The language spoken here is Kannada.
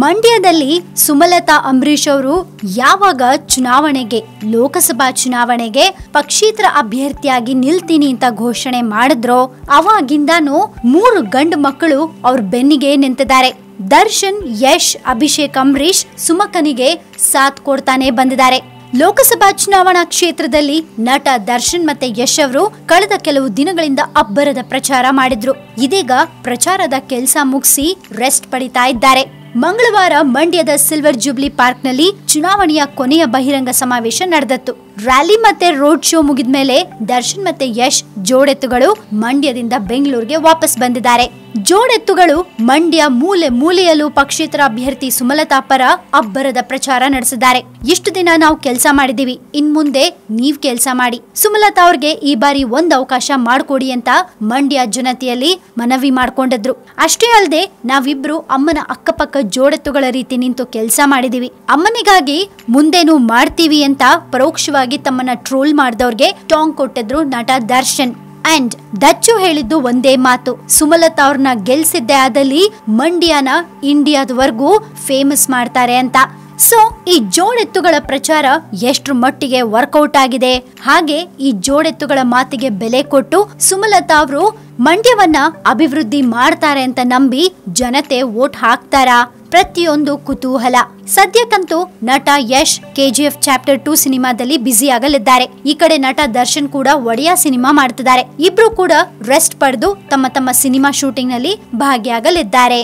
ಮಂಡ್ಯದಲ್ಲಿ ಸುಮಲತಾ ಅಂಬರೀಶ್ ಅವರು ಯಾವಾಗ ಚುನಾವಣೆಗೆ, ಲೋಕಸಭಾ ಚುನಾವಣೆಗೆ ಪಕ್ಷೇತರ ಅಭ್ಯರ್ಥಿಯಾಗಿ ನಿಲ್ತೀನಿ ಅಂತ ಘೋಷಣೆ ಮಾಡಿದ್ರೋ, ಅವಾಗಿಂದಾನು ಮೂರು ಗಂಡು ಮಕ್ಕಳು ಅವ್ರ ಬೆನ್ನಿಗೆ ನಿಂತಿದ್ದಾರೆ. ದರ್ಶನ್, ಯಶ್, ಅಭಿಷೇಕ್ ಅಂಬರೀಶ್ ಸುಮಕನಿಗೆ ಸಾಥ್ ಕೊಡ್ತಾನೆ ಬಂದಿದ್ದಾರೆ. ಲೋಕಸಭಾ ಚುನಾವಣಾ ಕ್ಷೇತ್ರದಲ್ಲಿ ನಟ ದರ್ಶನ್ ಮತ್ತೆ ಯಶ್ ಅವರು ಕಳೆದ ಕೆಲವು ದಿನಗಳಿಂದ ಅಬ್ಬರದ ಪ್ರಚಾರ ಮಾಡಿದ್ರು. ಇದೀಗ ಪ್ರಚಾರದ ಕೆಲಸ ಮುಗಿಸಿ ರೆಸ್ಟ್ ಪಡಿತಾ ಇದ್ದಾರೆ. ಮಂಗಳವಾರ ಮಂಡ್ಯದ ಸಿಲ್ವರ್ ಜೂಬ್ಲಿ ಪಾರ್ಕ್ನಲ್ಲಿ ಚುನಾವಣೆಯ ಕೊನೆಯ ಬಹಿರಂಗ ಸಮಾವೇಶ ನಡೆದತ್ತು. ರ್ಯಾಲಿ ಮತ್ತೆ ರೋಡ್ ಶೋ ಮುಗಿದ ಮೇಲೆ ದರ್ಶನ್ ಮತ್ತೆ ಯಶ್ ಜೋಡೆತ್ತುಗಳು ಮಂಡ್ಯದಿಂದ ಬೆಂಗಳೂರಿಗೆ ವಾಪಸ್ ಬಂದಿದ್ದಾರೆ. ಜೋಡೆತ್ತುಗಳು ಮಂಡ್ಯ ಮೂಲೆ ಮೂಲೆಯಲ್ಲೂ ಪಕ್ಷೇತರ ಅಭ್ಯರ್ಥಿ ಸುಮಲತಾ ಪರ ಅಬ್ಬರದ ಪ್ರಚಾರ ನಡೆಸಿದ್ದಾರೆ. ಇಷ್ಟು ದಿನ ನಾವು ಕೆಲಸ ಮಾಡಿದೀವಿ ಇನ್ ಮುಂದೆ ನೀವ್ ಕೆಲಸ ಮಾಡಿ. ಸುಮಲತಾ ಅವ್ರಿಗೆ ಈ ಬಾರಿ ಒಂದ್ ಅವಕಾಶ ಮಾಡ್ಕೊಡಿ ಅಂತ ಮಂಡ್ಯ ಜನತೆಯಲ್ಲಿ ಮನವಿ ಮಾಡ್ಕೊಂಡಿದ್ರು. ಅಷ್ಟೇ ಅಲ್ಲದೆ ನಾವಿಬ್ರು ಅಮ್ಮನ ಅಕ್ಕಪಕ್ಕ ಜೋಡೆತ್ತುಗಳ ರೀತಿ ನಿಂತು ಕೆಲಸ ಮಾಡಿದೀವಿ ಅಮ್ಮನಿಗಾಗಿ ಮುಂದೇನು ಮಾಡ್ತೀವಿ ಅಂತ ಪರೋಕ್ಷವಾಗಿ ತಮ್ಮನ್ನ ಟ್ರೋಲ್ ಮಾಡಿದವ್ರಿಗೆ ಟಾಂಗ್ ಕೊಟ್ಟಿದ್ರು ನಟ ದರ್ಶನ್. ಅಂಡ್ ದಚ್ಚು ಹೇಳಿದ್ದು ಒಂದೇ ಮಾತು, ಸುಮಲತಾ ಅವ್ರನ್ನ ಗೆಲ್ಸಿದ್ದೆ ಆದಲ್ಲಿ ಮಂಡ್ಯನ ಇಂಡಿಯಾದವರೆಗೂ ಫೇಮಸ್ ಮಾಡ್ತಾರೆ ಅಂತ. ಸೊ ಈ ಜೋಡೆತ್ತುಗಳ ಪ್ರಚಾರ ಎಷ್ಟ್ರ ಮಟ್ಟಿಗೆ ವರ್ಕೌಟ್ ಆಗಿದೆ? ಹಾಗೆ ಈ ಜೋಡೆತ್ತುಗಳ ಮಾತಿಗೆ ಬೆಲೆ ಕೊಟ್ಟು ಸುಮಲತಾ ಅವರು ಮಂಡ್ಯವನ್ನ ಅಭಿವೃದ್ಧಿ ಮಾಡ್ತಾರೆ ಅಂತ ನಂಬಿ ಜನತೆ ವೋಟ್ ಹಾಕ್ತಾರಾ? ಪ್ರತಿಯೊಂದು ಕುತೂಹಲ. ಸದ್ಯಕ್ಕಂತೂ ನಟ ಯಶ್ ಕೆಜಿಎಫ್ ಚಾಪ್ಟರ್ ಟೂ ಸಿನಿಮಾದಲ್ಲಿ ಬ್ಯುಸಿ ಆಗಲಿದ್ದಾರೆ. ಈ ಕಡೆ ನಟ ದರ್ಶನ್ ಕೂಡ ಒಡೆಯ ಸಿನಿಮಾ ಮಾಡ್ತಿದ್ದಾರೆ. ಇಬ್ರು ಕೂಡ ರೆಸ್ಟ್ ಪಡೆದು ತಮ್ಮ ತಮ್ಮ ಸಿನಿಮಾ ಶೂಟಿಂಗ್ನಲ್ಲಿ ಭಾಗಿಯಾಗಲಿದ್ದಾರೆ.